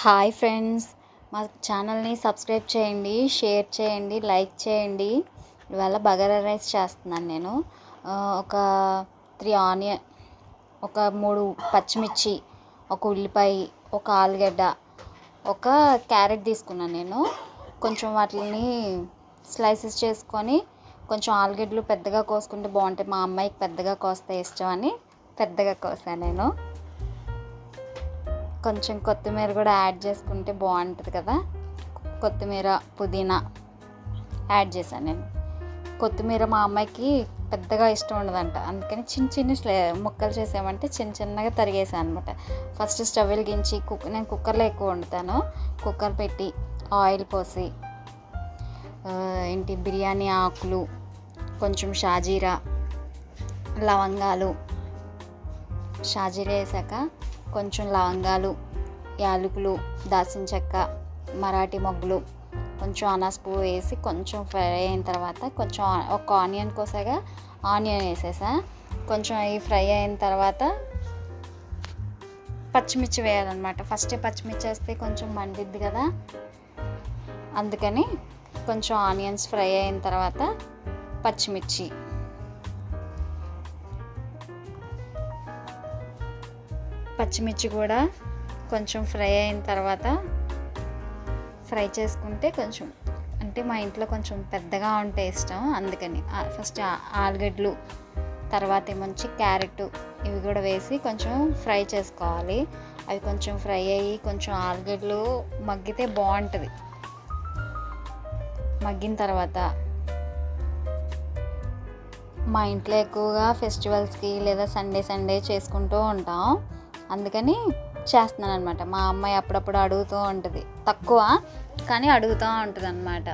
Hi friends. మా ఛానల్ని subscribe చేయండి షేర్ చేయండి లైక్ చేయండి. ఇవాళ బగారా రైస్ చేస్తున్నాను నేను. ఒక త్రీ ఆనియన్ ఒక మూడు పచ్చిమిర్చి ఒక ఉల్లిపాయ ఒక ఆలుగడ్డ ఒక క్యారెట్ తీసుకున్నాను నేను. కొంచెం వాటిని స్లైసెస్ చేసుకొని కొంచెం ఆలుగడ్డలు పెద్దగా కోసుకుంటే బాగుంటాయి. మా అమ్మాయికి పెద్దగా కోస్తే ఇష్టం అని పెద్దగా కోసాను నేను. కొంచెం కొత్తిమీర కూడా యాడ్ చేసుకుంటే బాగుంటుంది కదా. కొత్తిమీర పుదీనా యాడ్ చేశాను నేను. కొత్తిమీర మా అమ్మాయికి పెద్దగా ఇష్టం ఉండదంట. అందుకని చిన్న చిన్న ముక్కలు చేసామంటే చిన్న చిన్నగా తరిగేసాను అనమాట ఫస్ట్ స్టవ్ వెలిగించి కుక్ నేను కుక్కర్లో ఎక్కువ వండుతాను. కుక్కర్ పెట్టి ఆయిల్ పోసి ఏంటి బిర్యానీ ఆకులు కొంచెం షాజీరా లవంగాలు షాజీరా వేసాక కొంచెం లవంగాలు యాలకులు దాల్చిన చెక్క మరాఠీ మొగ్గులు కొంచెం అనాస్ పువ్వు వేసి కొంచెం ఫ్రై అయిన తర్వాత కొంచెం ఒక ఆనియన్ కోసాగా ఆనియన్ వేసేసా. కొంచెం అవి ఫ్రై అయిన తర్వాత పచ్చిమిర్చి వేయాలన్నమాట. ఫస్ట్ పచ్చిమిర్చి వేస్తే కొంచెం మండిద్ది కదా. అందుకని కొంచెం ఆనియన్స్ ఫ్రై అయిన తర్వాత పచ్చిమిర్చి పచ్చిమిర్చి కూడా కొంచెం ఫ్రై అయిన తర్వాత ఫ్రై చేసుకుంటే కొంచెం అంటే మా ఇంట్లో కొంచెం పెద్దగా ఉంటే ఇష్టం. అందుకని ఫస్ట్ ఆలుగడ్డలు తర్వాత ఏమొచ్చి క్యారెట్ ఇవి కూడా వేసి కొంచెం ఫ్రై చేసుకోవాలి. అవి కొంచెం ఫ్రై అయ్యి కొంచెం ఆలుగడ్డలు మగ్గితే బాగుంటుంది. మగ్గిన తర్వాత మా ఇంట్లో ఎక్కువగా ఫెస్టివల్స్కి లేదా సండే సండే చేసుకుంటూ ఉంటాం. అందుకని చేస్తున్నాను అనమాట మా అమ్మాయి అప్పుడప్పుడు అడుగుతూ ఉంటుంది. తక్కువ కానీ అడుగుతూ ఉంటుంది అనమాట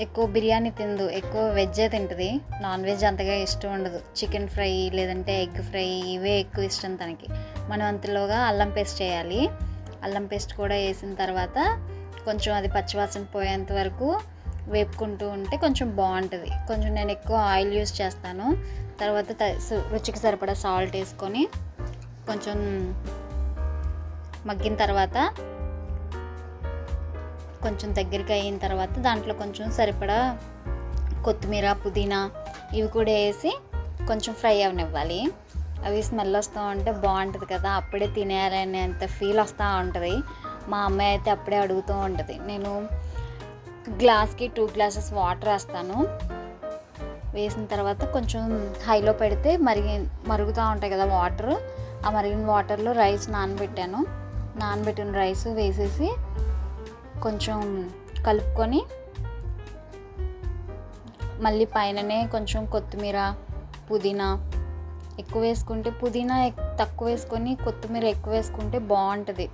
ఎక్కువ బిర్యానీ తిందు ఎక్కువ వెజ్జే తింటుంది. నాన్ వెజ్ అంతగా ఇష్టం ఉండదు. చికెన్ ఫ్రై లేదంటే ఎగ్ ఫ్రై ఇవే ఎక్కువ ఇష్టం తనకి. మనం అంతలోగా అల్లం పేస్ట్ చేయాలి. అల్లం పేస్ట్ కూడా వేసిన తర్వాత కొంచెం అది పచ్చివాసన పోయేంత వరకు వేపుకుంటూ ఉంటే కొంచెం బాగుంటుంది. కొంచెం నేను ఎక్కువ ఆయిల్ యూస్ చేస్తాను. తర్వాత రుచికి సరిపడా సాల్ట్ వేసుకొని కొంచెం మగ్గిన తర్వాత కొంచెం దగ్గరికి అయిన తర్వాత దాంట్లో కొంచెం సరిపడా కొత్తిమీర పుదీనా ఇవి కూడా వేసి కొంచెం ఫ్రై అవనివ్వాలి. అవి స్మెల్ వస్తూ ఉంటే బాగుంటుంది కదా అప్పుడే తినేయాలనేంత ఫీల్ వస్తూ ఉంటుంది. మా అమ్మాయి అయితే అప్పుడే అడుగుతూ ఉంటుంది నేను గ్లాస్కి టూ గ్లాసెస్ వాటర్ వేస్తాను. వేసిన తర్వాత కొంచెం హైలో పెడితే మరిగి మరుగుతూ ఉంటాయి కదా వాటర్. ఆ మరిగిన వాటర్లో రైస్ నానబెట్టాను. నానబెట్టిన రైస్ వేసేసి కొంచెం కలుపుకొని మళ్ళీ పైననే కొంచెం కొత్తిమీర పుదీనా ఎక్కువ వేసుకుంటే పుదీనా తక్కువ వేసుకొని కొత్తిమీర ఎక్కువ వేసుకుంటే బాగుంటుంది.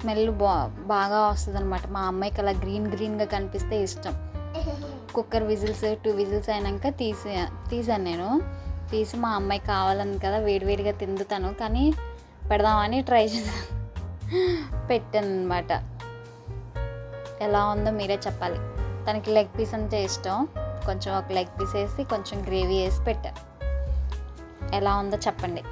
స్మెల్ బా బాగా వస్తుంది అనమాట మా అమ్మాయికి అలా గ్రీన్ గ్రీన్గా కనిపిస్తే ఇష్టం. కుక్కర్ విజిల్స్ టూ విజిల్స్ అయినాక తీసి తీసాను నేను. తీసి మా అమ్మాయి కావాలని కదా వేడివేడిగా తిందుతాను. కానీ పెడదామని ట్రై చేశాను. పెట్టాను అనమాట ఎలా ఉందో మీరే చెప్పాలి. తనకి లెగ్ పీస్ అంటే ఇష్టం. కొంచెం ఒక లెగ్ పీస్ వేసి కొంచెం గ్రేవీ వేసి పెట్టాను ఎలా ఉందో చెప్పండి.